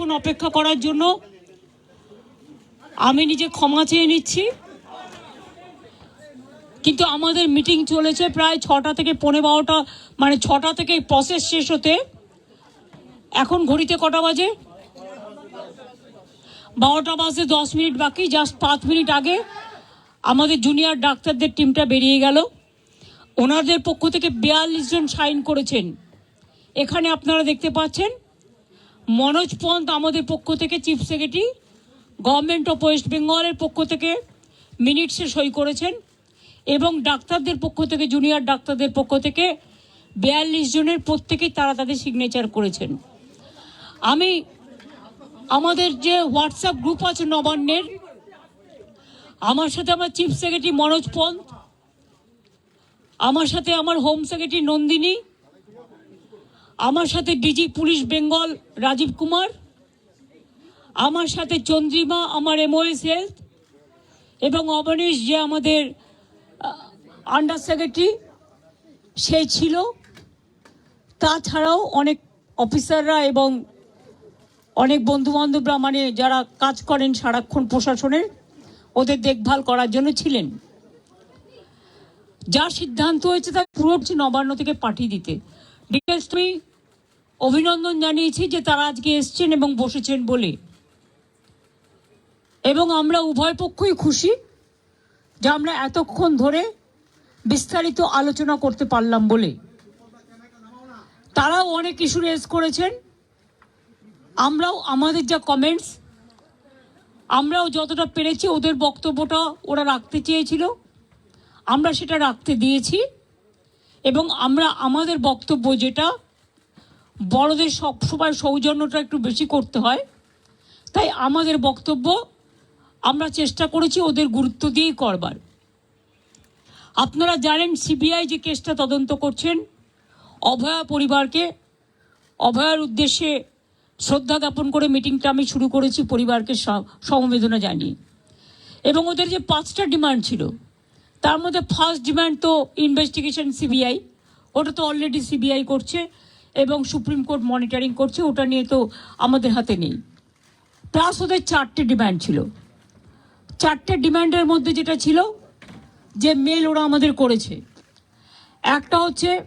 এতক্ষণ অপেক্ষা করার জন্য আমি নিজে ক্ষমা চেয়ে নিচ্ছি। কিন্তু আমাদের মিটিং চলেছে প্রায় ছটা থেকে পনেরো বারোটা মানে ছটা থেকে প্রসেস শেষ হতে। এখন ঘড়িতে কটা বাজে? বারোটা বাজে দশ মিনিট বাকি জাস্ট পাঁচ মিনিট আগে আমাদের জুনিয়র ডাক্তারদের টিমটা বেরিয়ে গেল। ওনাদের পক্ষ থেকে বিয়াল্লিশ জন সাইন করেছেন। এখানে আপনারা দেখতে পাচ্ছেন মনোজ পন্ত আমাদের পক্ষ থেকে chief secretary government of west বেঙ্গলের পক্ষ থেকে মিনিটসে সই করেছেন এবং ডাক্তারদের পক্ষ থেকে জুনিয়র ডাক্তারদের পক্ষ থেকে বিয়াল্লিশ জনের প্রত্যেকেই তারা তাদের সিগনেচার করেছেন। আমি আমাদের যে হোয়াটসঅ্যাপ গ্রুপ আছে নবান্নের, আমার সাথে আমার চিফ সেক্রেটারি মনোজ পন্ত আমার সাথে আমার হোম সেক্রেটারি নন্দিনী আমার সাথে ডিজি পুলিশ বেঙ্গল রাজীব কুমার, আমার সাথে চন্দ্রিমা, আমার এমওএস হেলথ এবং অবনীশ যে আমাদের আন্ডার সেক্রেটারি সে ছিল। তাছাড়াও অনেক অফিসাররা এবং অনেক বন্ধু বান্ধবরা মানে যারা কাজ করেন সারাক্ষণ প্রশাসনের, ওদের দেখভাল করার জন্য ছিলেন। যা সিদ্ধান্ত হয়েছে তা পুরো নবান্ন থেকে পাঠিয়ে দিতে। ডিটেলস আমি অভিনন্দন জানিয়েছি যে তারা আজকে এসছেন এবং বসেছেন বলে। এবং আমরা উভয় পক্ষই খুশি যে আমরা এতক্ষণ ধরে বিস্তারিত আলোচনা করতে পারলাম বলে। তারাও অনেক ইস্যু রেজ করেছেন। আমরাও, আমাদের যা কমেন্টস আমরাও যতটা পেরেছি ওদের বক্তব্যটা ওরা রাখতে চেয়েছিল। আমরা সেটা রাখতে দিয়েছি। এবং আমরা, আমাদের বক্তব্য যেটা বড়দের সব সবসময় সৌজন্যটা একটু বেশি করতে হয়। তাই আমাদের বক্তব্য আমরা চেষ্টা করেছি ওদের গুরুত্ব দিয়েই করবার। আপনারা জানেন সিবিআই যে কেসটা তদন্ত করছেন, অভয়া পরিবারকে, অভয়ার উদ্দেশ্যে শ্রদ্ধা জ্ঞাপন করে মিটিংটা আমি শুরু করেছি পরিবারকে সমবেদনা জানিয়ে। এবং ওদের যে পাঁচটা ডিমান্ড ছিল, তার মধ্যে ফার্স্ট ডিমান্ড তো ইনভেস্টিগেশন সিবিআই, ওটা তো অলরেডি সিবিআই করছে। এবং সুপ্রিম কোর্ট মনিটরিং করছে, ওটা নিয়ে তো আমাদের হাতে নেই। প্লাস ওদের চারটে ডিম্যান্ড ছিল। চারটে ডিম্যান্ডের মধ্যে যেটা ছিল, যে মেল ওরা আমাদের করেছে। একটা হচ্ছে,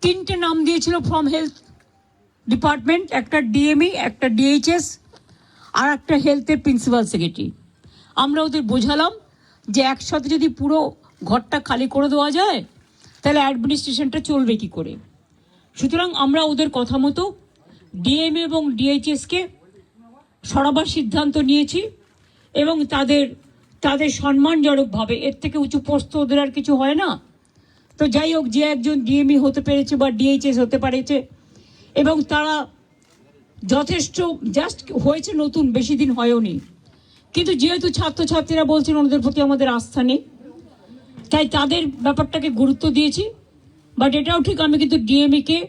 তিনটে নাম দিয়েছিল ফ্রম হেলথ ডিপার্টমেন্ট একটা ডিএমই একটা ডিএইচএস আর একটা হেলথের প্রিন্সিপাল সেক্রেটারি আমরা ওদের বোঝালাম যে একসাথে যদি পুরো ঘরটা খালি করে দেওয়া যায়, তাহলে অ্যাডমিনিস্ট্রেশনটা চলবে কি করে? সুতরাং আমরা ওদের কথা মতো ডিএম এবং ডিএইচএসকে সরাবার সিদ্ধান্ত নিয়েছি এবং তাদের তাদের সম্মানজনকভাবে, এর থেকে উঁচু পোস্ত ওদের আর কিছু হয় না। তো যাই হোক, যে একজন ডিএমই হতে পেরেছে বা ডিএইচএস হতে পেরেছে এবং তারা যথেষ্ট জাস্ট হয়েছে নতুন, বেশি দিন হয়ওনি কিন্তু যেহেতু ছাত্রছাত্রীরা বলছেন ওনাদের প্রতি আমাদের আস্থা নেই, তাই তাদের ব্যাপারটাকে গুরুত্ব দিয়েছি। বাট এটাও ঠিক, আমি কিন্তু ডিএমইকে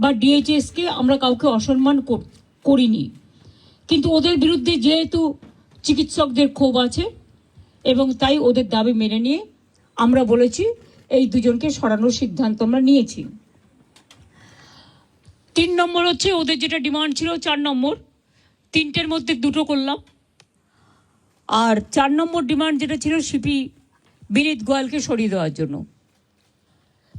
বা ডিএইচএসকে আমরা কাউকে অসম্মান কর- করিনি। কিন্তু ওদের বিরুদ্ধে যেহেতু চিকিৎসকদের ক্ষোভ আছে, এবং তাই ওদের দাবি মেনে নিয়ে আমরা বলেছি, এই দুজনকে সরানোর সিদ্ধান্ত আমরা নিয়েছি। তিন নম্বর হচ্ছে, ওদের যেটা ডিমান্ড ছিল চার নম্বর। তিনটের মধ্যে দুটো করলাম। আর চার নম্বর ডিমান্ড যেটা ছিল, সিপি বিনীত গোয়ালকে সরিয়ে দেওয়ার জন্য।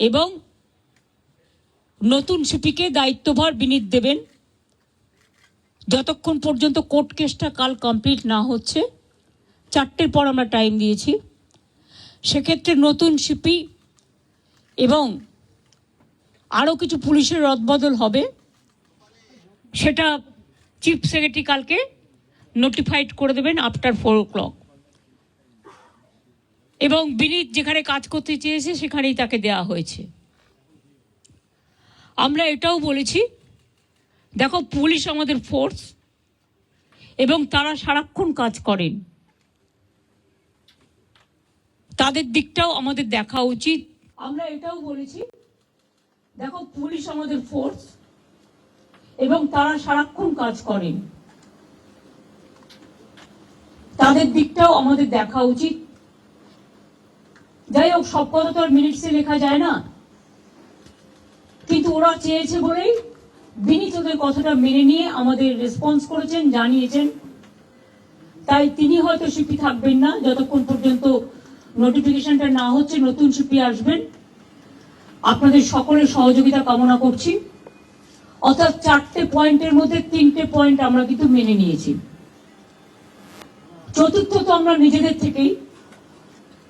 এবং নতুন সিপিকে দায়িত্বভার বিনীত দেবেন। যতক্ষণ পর্যন্ত কোর্ট কেসটা কাল কমপ্লিট না হচ্ছে, চারটের পর আমরা টাইম দিয়েছি। সেক্ষেত্রে নতুন সিপি এবং আরও কিছু পুলিশের রদবদল হবে, সেটা চিফ সেক্রেটারি কালকে নোটিফাইড করে দেবেন আফটার ফোর ও ক্লক এবং বিনীত যেখানে কাজ করতে চেয়েছে, সেখানেই তাকে দেওয়া হয়েছে। আমরা এটাও বলেছি, দেখো, পুলিশ আমাদের ফোর্স এবং তারা সারাক্ষণ কাজ করেন। তাদের দিকটাও আমাদের দেখা উচিত। আমরা এটাও বলেছি, দেখো, পুলিশ আমাদের ফোর্স এবং তারা সারাক্ষণ কাজ করেন। তাদের দিকটাও আমাদের দেখা উচিত। যাই হোক সব কথা তো আর মিনিটসে লেখা যায় না। কিন্তু ওরা চেয়েছে বলেই বিনীত ওদের কথাটা মেনে নিয়ে আমাদের রেসপন্স করেছেন, জানিয়েছেন। তাই তিনি হয়তো শিপি থাকবেন না, যতক্ষণ পর্যন্ত নোটিফিকেশনটা না হচ্ছে, নতুন শিপি আসবেন। আপনাদের সকলের সহযোগিতা কামনা করছি। অর্থাৎ চারটে পয়েন্টের মধ্যে তিনটে পয়েন্ট আমরা কিন্তু মেনে নিয়েছি। চতুর্থ তো আমরা নিজেদের থেকেই।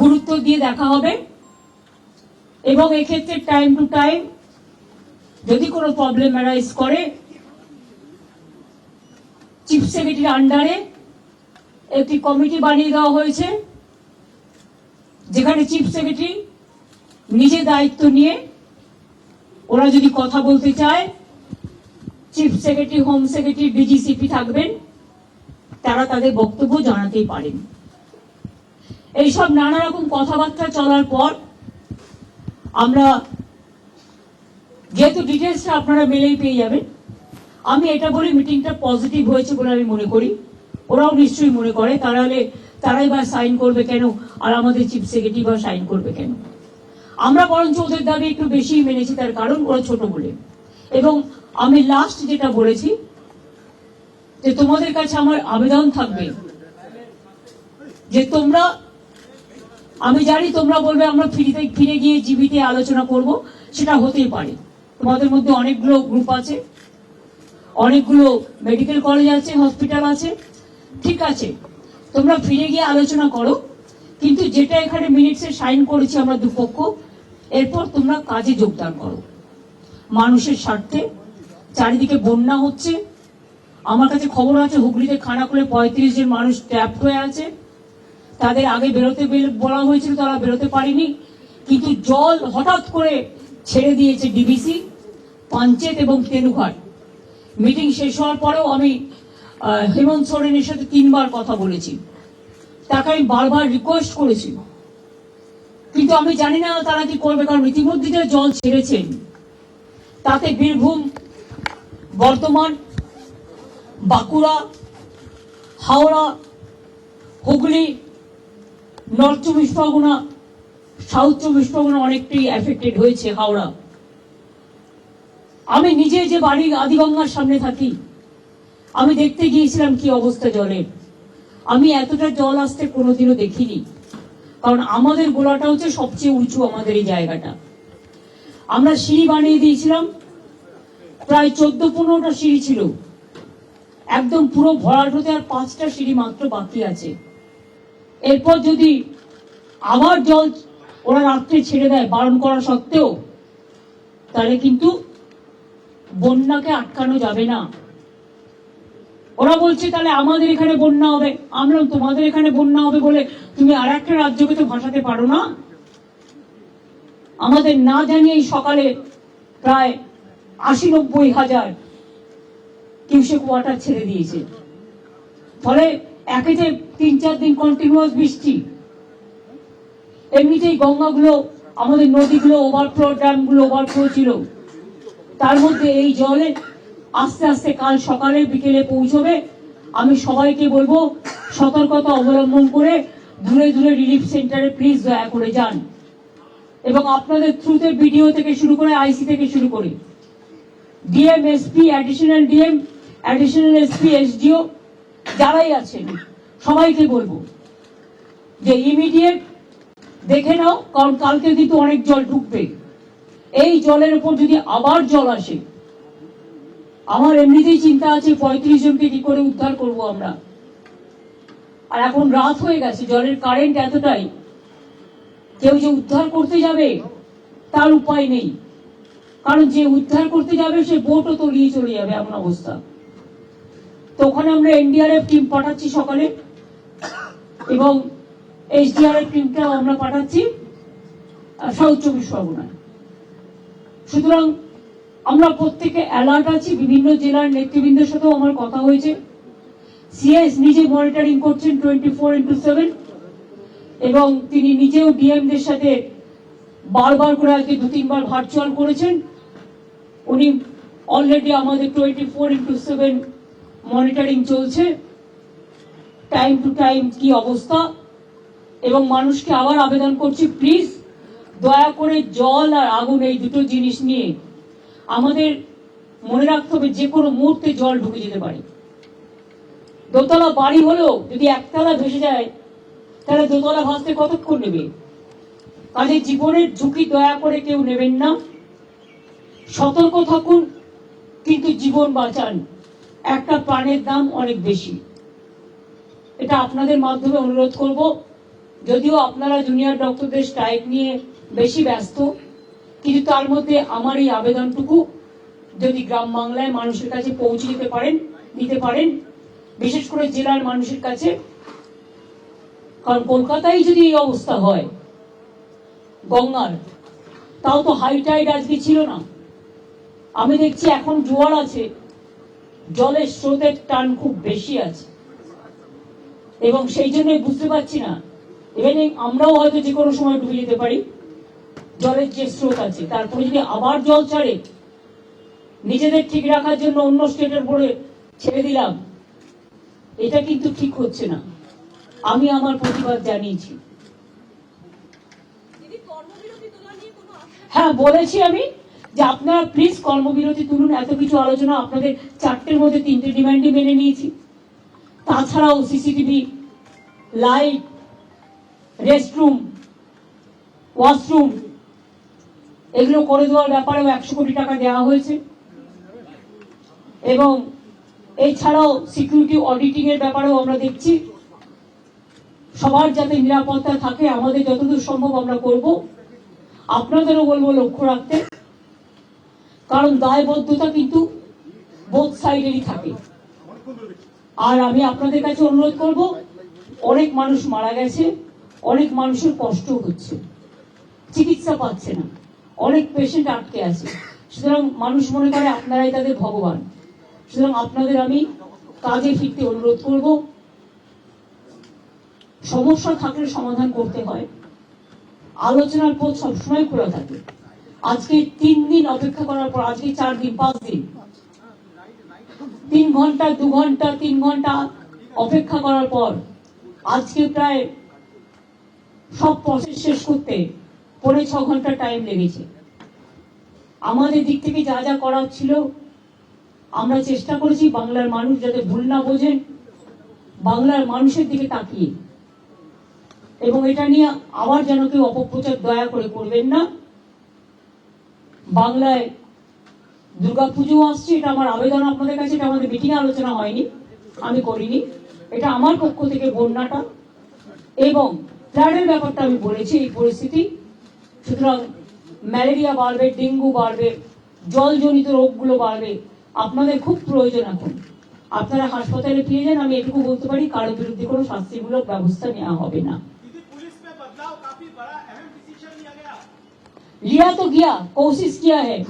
গুরুত্ব দিয়ে দেখা হবে। এবং এক্ষেত্রে টাইম টু টাইম যদি কোনো প্রবলেম অ্যারাইজ করে চিফ সেক্রেটারির আন্ডারে একটি কমিটি বানিয়ে দেওয়া হয়েছে, যেখানে চিফ সেক্রেটারি নিজে দায়িত্ব নিয়ে ওরা যদি কথা বলতে চায় chief secretary home secretary DG CP থাকবেন, তারা তাদের বক্তব্য জানাতেই পারেন। এইসব নানা রকম কথাবার্তা চলার পর আমরা যেহেতু ডিটেলসটা আপনারা মেলেই পেয়ে যাবেন, আমি এটা বলি মিটিংটা পজিটিভ হয়েছে বলে আমি মনে করি। ওরাও নিশ্চয়ই মনে করে, তারা হলে তারাই বা সাইন করবে কেন আর আমাদের চিফ সেক্রেটারি বা সাইন করবে কেন? আমরা বরঞ্চ ওদের দাবি একটু বেশি মেনেছি, তার কারণ ওরা ছোট বলে। এবং আমি লাস্ট যেটা বলেছি, যে তোমাদের কাছে আমার আবেদন থাকবে যে তোমরা আমি জানি তোমরা বলবে, আমরা ফিরিতে, ফিরে গিয়ে জীবিতে আলোচনা করব, সেটা হতেই পারে। তোমাদের মধ্যে অনেকগুলো গ্রুপ আছে, অনেকগুলো মেডিকেল কলেজ আছে হসপিটাল আছে, ঠিক আছে। তোমরা ফিরে গিয়ে আলোচনা করো, কিন্তু যেটা এখানে মিনিটসে সাইন করেছি আমরা দুপক্ষ, এরপর তোমরা কাজে যোগদান করো। মানুষের স্বার্থে, চারিদিকে বন্যা হচ্ছে। আমার কাছে খবর আছে, হুগলিতে খানাকুলে পঁয়ত্রিশ জন মানুষ ট্যাপ হয়ে আছে। তাদের আগে বেরোতে বেল- হয়েছিল তারা বেরোতে পারেনি। কিন্তু জল হঠাৎ করে ছেড়ে দিয়েছে ডিবিসি পাঞ্চেত এবং তেনুঘাট মিটিং শেষ হওয়ার পরেও আমি হেমন্ত সোরেনের সাথে তিনবার কথা বলেছি। তাকে আমি বারবার রিকোয়েস্ট করেছি। কিন্তু আমি জানি না তারা কি করবে, কারণ ইতিমধ্যে যে জল ছেড়েছেন তাতে বীরভূম বর্তমান বাঁকুড়া, হাওড়া, হুগলি নর্থ চব্বিশ পরগনা সাউথ চব্বিশ পরগনা অনেকটাই এফেক্টেড হয়েছে হাওড়া। আমি নিজে যে বাড়ি আদিগঙ্গার সামনে থাকি, আমি দেখতে গিয়েছিলাম কি অবস্থা জলের আমি এতটা জল আসতে কোনোদিনও দেখিনি, কারণ আমাদের গোলাটা হচ্ছে সবচেয়ে উঁচু আমাদের এই জায়গাটা। আমরা সিঁড়ি বানিয়ে দিয়েছিলাম, প্রায় চোদ্দ পনেরোটা সিঁড়ি ছিল। একদম পুরো ভরাট হতে আর পাঁচটা সিঁড়ি মাত্র বাকি আছে। এরপর যদি আবার জল ওরা রাত্রে ছেড়ে দেয় বারণ করা সত্ত্বেও, তাহলে কিন্তু বন্যাকে আটকানো যাবে না। ওরা বলছে, তাহলে আমাদের এখানে বন্যা হবে। আমরা তোমাদের এখানে বন্যা হবে বলে তুমি আর একটা রাজ্যকে তো ভাসাতে পারো না? আমাদের না জানিয়েই সকালে প্রায় আশি নব্বই হাজার কিউসেক ওয়াটার ছেড়ে দিয়েছে। ফলে একেতে তিন চার দিন কন্টিনিউয়াস বৃষ্টি, এমনিতেই গঙ্গাগুলো, আমাদের নদীগুলো ওভারফ্লো ড্যামগুলো ওভারফ্লো ছিল। তার মধ্যে এই জলে আস্তে আস্তে কাল সকালে বিকেলে পৌঁছবে। আমি সবাইকে বলব, সতর্কতা অবলম্বন করে দূরে দূরে রিলিফ সেন্টারে প্লিজ দয়া করে যান। এবং আপনাদের থ্রুতে ভিডিও থেকে শুরু করে আইসি থেকে শুরু করে। DM SP additional DM additional SP SDO যারাই আছেন, সবাইকে বলব যে ইমিডিয়েট দেখে নাও, কারণ কালকে কিন্তু অনেক জল ঢুকবে। এই জলের উপর যদি আবার জল আসে, আমার এমনিতেই চিন্তা আছে পঁয়ত্রিশ জনকে কি করে উদ্ধার করব আমরা। আর এখন রাত হয়ে গেছে, জলের কারেন্ট এতটাই, কেউ যে উদ্ধার করতে যাবে, তার উপায় নেই। কারণ যে উদ্ধার করতে যাবে, সে বোটও তলিয়ে চলে যাবে, এমন অবস্থা। ওখানে আমরা এনডিআরএফ টিম পাঠাচ্ছি সকালে। এবং এইচডিআরএফ টিমটাও আমরা পাঠাচ্ছি। সাউথ চব্বিশ পরগনায় সুতরাং আমরা প্রত্যেকে অ্যালার্ট আছি। বিভিন্ন জেলার নেতৃবৃন্দের সাথেও আমার কথা হয়েছে। সিএস নিজে মনিটরিং করছেন টোয়েন্টি ফোর ইন্টু সেভেন এবং তিনি নিজেও ডিএমদের সাথে বারবার করে আজকে দু, তিনবার ভার্চুয়াল করেছেন। উনি অলরেডি আমাদের twenty four into seven monitoring চলছে টাইম টু টাইম কি অবস্থা, এবং মানুষকে আবার আবেদন করছি প্লিজ দয়া করে জল আর আগুন এই দুটো জিনিস নিয়ে আমাদের মনে রাখতে হবে যে কোনো মুহূর্তে জল ঢুকে যেতে পারে। দোতলা বাড়ি হলেও যদি একতলা ভেসে যায়, তাহলে দোতলা ভাসতে কতক্ষণ নেবে? কাজে জীবনের ঝুঁকি দয়া করে কেউ নেবেন না। সতর্ক থাকুন, কিন্তু জীবন বাঁচান। একটা প্রাণের দাম অনেক বেশি। এটা আপনাদের মাধ্যমে অনুরোধ করব। যদিও আপনারা জুনিয়র ডক্টরদের স্ট্রাইক নিয়ে বেশি ব্যস্ত, কিন্তু তার মধ্যে আমার এই আবেদনটুকু যদি গ্রাম বাংলায় মানুষের কাছে পৌঁছে দিতে পারেন নিতে পারেন, বিশেষ করে জেলার মানুষের কাছে। কারণ কলকাতায় যদি এই অবস্থা হয়, গঙ্গার, তাও তো হাই টাইড আজকে ছিল না। আমি দেখছি এখন জোয়ার আছে। জলের স্রোতের টান খুব বেশি আছে। এবং সেই জন্যই বুঝতে পারছি না। ইভেন আমরাও হয়তো যে কোনো সময় ডুবে যেতে পারি। জলের যে স্রোত আছে তারপরে যদি আবার জল ছাড়ে নিজেদের ঠিক রাখার জন্য অন্য স্টেটের পরে ছেড়ে দিলাম এটা কিন্তু ঠিক হচ্ছে না। আমি আমার প্রতিবাদ জানিয়েছি। হ্যাঁ বলেছি আমি। যে আপনারা প্লিজ কর্মবিরতি তুলুন, এত কিছু আলোচনা আপনাদের চারটের মধ্যে তিনটে ডিমান্ডই মেনে নিয়েছি। তাছাড়াও সিসিটিভি লাইট রেস্টরুম ওয়াশরুম এগুলো করে দেওয়ার ব্যাপারেও একশো কোটি টাকা দেওয়া হয়েছে। এবং এছাড়াও সিকিউরিটি অডিটিং এর ব্যাপারেও আমরা দেখছি। সবার যাতে নিরাপত্তা থাকে, আমাদের যতদূর সম্ভব আমরা করব। আপনাদেরও বলব লক্ষ্য রাখতে। কারণ দায়বদ্ধতা কিন্তু বোথ সাইডেরই থাকে। আর আমি আপনাদের কাছে অনুরোধ করব, অনেক মানুষ মারা গেছে, অনেক মানুষের কষ্ট হচ্ছে, চিকিৎসা পাচ্ছে না, অনেক পেশেন্ট আটকে আছে। সুতরাং মানুষ মনে করে আপনারাই তাদের ভগবান। সুতরাং আপনাদের আমি কাজে ফিরতে অনুরোধ করব। সমস্যা থাকলে সমাধান করতে হয়। আলোচনার পথ সবসময় খোলা থাকে। আজকে তিন দিন অপেক্ষা করার পর আজকে চার দিন, পাঁচ দিন। তিন ঘণ্টা, দু ঘণ্টা, তিন ঘণ্টা অপেক্ষা করার পর আজকে প্রায় সব প্রসেস শেষ করতে পৌনে ছ ঘণ্টা টাইম লেগেছে। আমাদের দিক থেকে যা যা করার ছিল, আমরা চেষ্টা করেছি বাংলার মানুষ যাতে ভুল না বোঝেন, বাংলার মানুষের দিকে তাকিয়ে। এবং এটা নিয়ে আবার যেন কেউ অপপ্রচার, দয়া করে করবেন না। বাংলায় দুর্গাপুজো আসছে, এটা আমার আবেদন, আপনাদের কাছে এটা আমাদের মিটিং আলোচনা হয়নি, আমি করিনি। এটা আমার পক্ষ থেকে বন্যাটা এবং ফ্লাডের ব্যাপারটা আমি বলেছি এই পরিস্থিতি। সুতরাং ম্যালেরিয়া বাড়বে, ডেঙ্গু বাড়বে, জলজনিত রোগগুলো বাড়বে, আপনাদের খুব প্রয়োজন এখন। আপনারা হাসপাতালে ফিরে যান, আমি এটুকু বলতে পারি কারোর বিরুদ্ধে কোনো শাস্তিমূলক ব্যবস্থা নেওয়া হবে না। लिया तो गया, कोशिश किया है।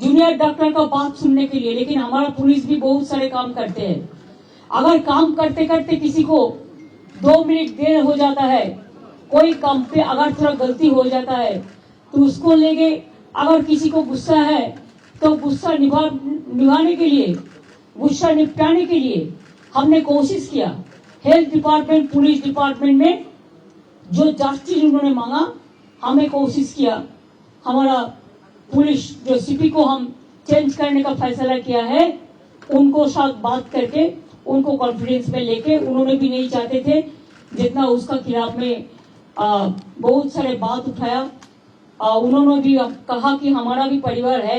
जूनियर डॉक्टर का बात सुनने के लिए, लेकिन हमारा पुलिस भी बहुत सारे काम करते हैं। अगर काम करते करते किसी को दो मिनट देर हो जाता है, कोई काम पे अगर थोड़ा गलती हो जाता है तो उसको लेके अगर किसी को गुस्सा है तो गुस्सा निभा, निभाने के लिए, गुस्सा निपटाने के लिए हमने कोशिश किया। हेल्थ डिपार्टमेंट, पुलिस डिपार्टमेंट में जो जस्टिस उन्होंने मांगा, हमें कोशिश किया। हमारा पुलिस जो सीपी को हम चेंज करने का फैसला किया है उनको साथ बात करके उनको कॉन्फिडेंस में लेके उन्होंने भी नहीं चाहते थे जितना उसका खिलाफ में आ, बहुत सारे बात उठाया। आ, उन्होंने भी कहा कि हमारा भी परिवार है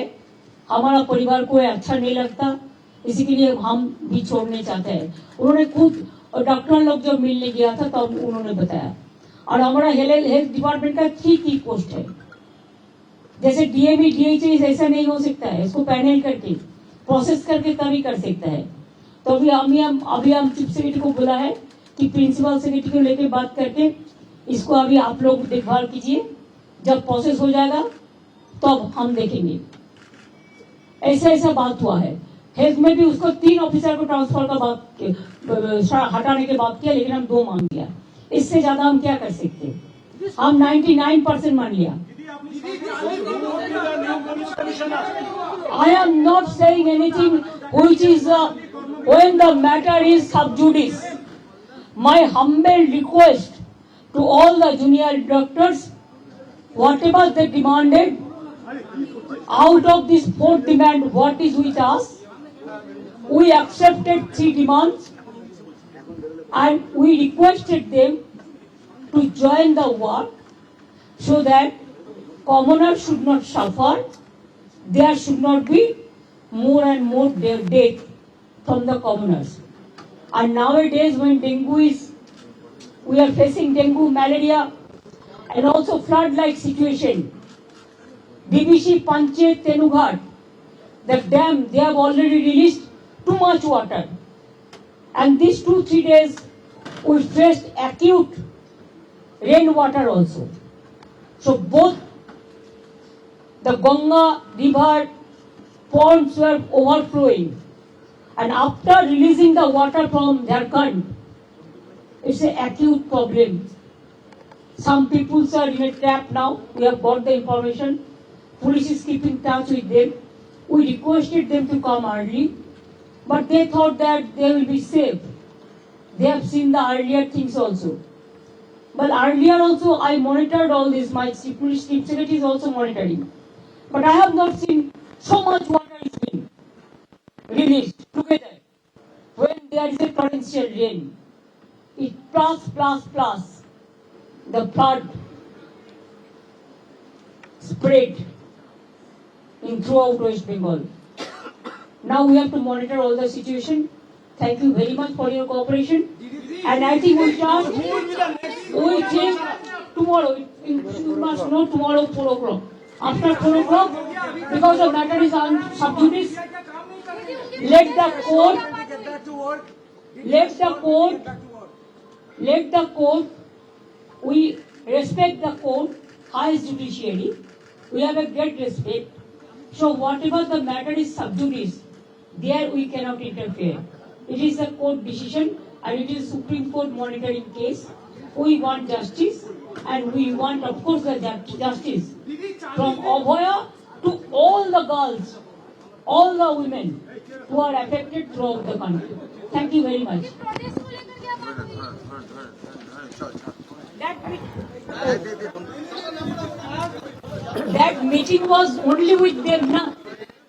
हमारा परिवार को अच्छा नहीं लगता इसी के लिए हम भी छोड़ने चाहते हैं। उन्होंने खुद डॉक्टर लोग जब मिलने गया था तब तो उन्होंने बताया। और हमारा हेल्थ डिपार्टमेंट का थ्री की पोस्ट है। जैसे डीएमई डीएचएस ऐसा नहीं हो सकता है। इसको पैनल करके प्रोसेस करके तभी कर सकता है। तो अभी हम हम अभी हम चीफ सेक्रेटरी को बोला है कि प्रिंसिपल सेक्रेटरी को लेकर बात करके इसको अभी आप लोग देखभाल कीजिए। जब प्रोसेस हो जाएगा तब हम देखेंगे। ऐसा ऐसा बात हुआ है। हेल्थ में भी उसको तीन ऑफिसर को ट्रांसफ़र का बात हटाने के बात किया लेकिन हम दो मांग लिया। इससे ज़्यादा हम क्या कर सकते? हैं हम 99 परसेंट मान लिया। I am not saying anything which is uh, when the matter is sub judice. My humble request to all the junior doctors, whatever they demanded, out of this fourth demand, what is with us, we accepted three demands and we requested them to join the work so that commoners should not suffer there should not be more and more death from the commoners. And nowadays, when dengue is, we are facing dengue, malaria, and also flood-like situation. BBC Panche Tenughat, the dam, they have already released too much water. And these two, three days, we faced acute rainwater also. So both the Ganga river ponds were overflowing. And after releasing the water from Jharkhand, it's an acute problem. Some people are in a trap now. We have got the information. Police is keeping touch with them. We requested them to come early, but they thought that they will be safe. They have seen the earlier things also. But earlier also I monitored all this. My police chief secretary is also monitoring. But I have not seen so much water is being released together when there is a torrential rain. It plus plus plus the flood spread in throughout West Bengal. Now we have to monitor all the situation. Thank you very much for your cooperation. And I think we start, we take tomorrow, you must know tomorrow four o'clock. After o'clock, because the matter is on sub judice, let the court, let the court, let the court, we respect the court, highest judiciary, we have a great respect. So whatever the matter is sub judice, there we cannot interfere. It is a court decision and it is Supreme Court monitoring case. We want justice and we want of course the justice from Abhaya to all the girls, all the women who are affected throughout the country. Thank you very much. That, meeting was only with their,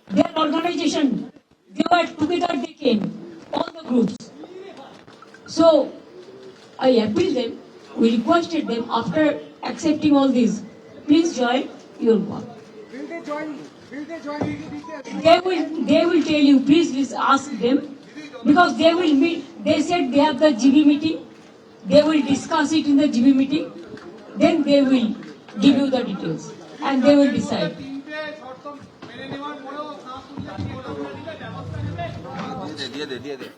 their organization. They were together, they came, all the groups. So I appealed them, we requested them after accepting all these. please join your work. Will they join? Will they join? They will, they will tell you, please, please ask them, because they will meet, they said they have the GB meeting, they will discuss it in the GB meeting, then they will give you the details, and they will decide. মেনে দিয়ে দে দিয়ে দে